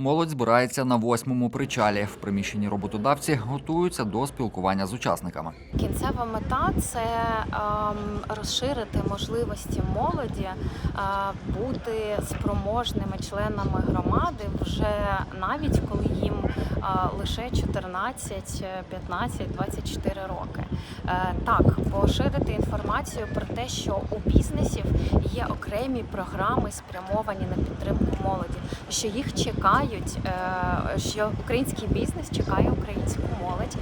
Молодь збирається на восьмому причалі. В приміщенні роботодавці готуються до спілкування з учасниками. Кінцева мета це ем, розширити можливості молоді е, бути спроможними членами громади вже навіть коли їм е, лише 14, 15, 24 роки. Е, так, поширити інформацію про те, що у бізнесів є окремі програми, спрямовані на підтримку молоді, що їх чекають, е, що український бізнес чекає українську молодь.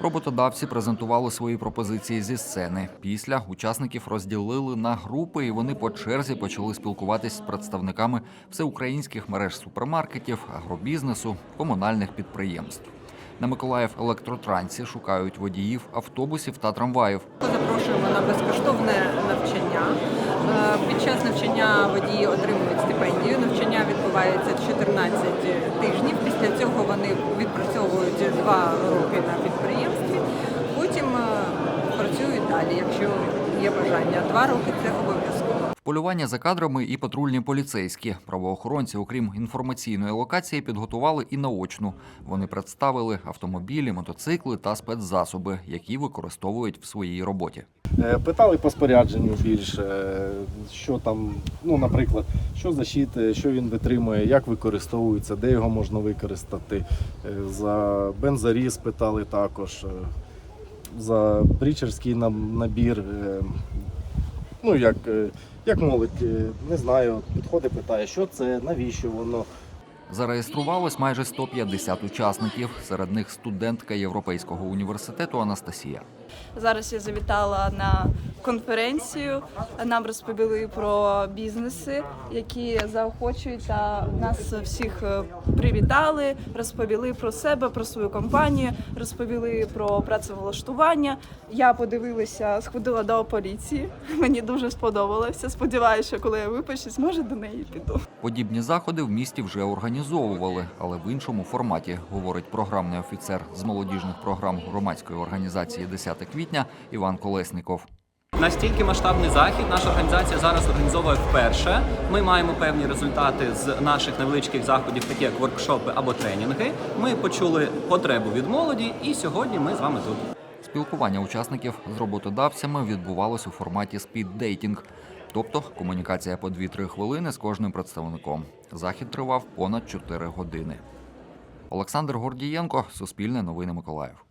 Роботодавці презентували свої пропозиції зі сцени. Після учасників розділили на групи, і вони по черзі почали спілкуватись з представниками всеукраїнських мереж супермаркетів, агробізнесу, комунальних підприємств. На Миколаїв електротрансі шукають водіїв автобусів та трамваїв. Запрошуємо на безкоштовне навчання. Е, Під час навчання водії отримують стипендію. Навчання відбувається 14 тижнів. Після цього вони відпрацьовують 2 роки на підприємстві. Потім е, працюють далі, якщо є бажання. Два роки це обов'язково. Полювання за кадрами і патрульні поліцейські. Правоохоронці, окрім інформаційної локації, підготували і наочну. Вони представили автомобілі, мотоцикли та спецзасоби, які використовують в своїй роботі. Е, Питали по спорядженню більше, що там, ну, наприклад, що за щит, що він витримує, як використовується, де його можна використати. Е, За бензоріз питали також, е, за брічерський набір. Ну, як, е, як молодь, е, не знаю, підходить, питає, що це, навіщо воно. Зареєструвалось майже 150 учасників. Серед них студентка Європейського університету Анастасія. Зараз я завітала на конференцію. Нам розповіли про бізнеси, які заохочують та нас всіх е, привітали, розповіли про себе, про свою компанію, розповіли про працевлаштування. Я подивилася, сходила до поліції. Мені дуже сподобалося. Сподіваюся, коли я випишусь, може до неї піду. Подібні заходи в місті вже організовували, але в іншому форматі, говорить програмний офіцер з молодіжних програм громадської організації 10 квітня Іван Колесніков. Настільки масштабний захід наша організація зараз організовує вперше. Ми маємо певні результати з наших невеличких заходів, такі як воркшопи або тренінги. Ми почули потребу від молоді, і сьогодні ми з вами тут. Спілкування учасників з роботодавцями відбувалось у форматі спіддейтінг, тобто комунікація по 2-3 хвилини з кожним представником. Захід тривав понад 4 години. Олександр Гордієнко, Суспільне новини Миколаїв.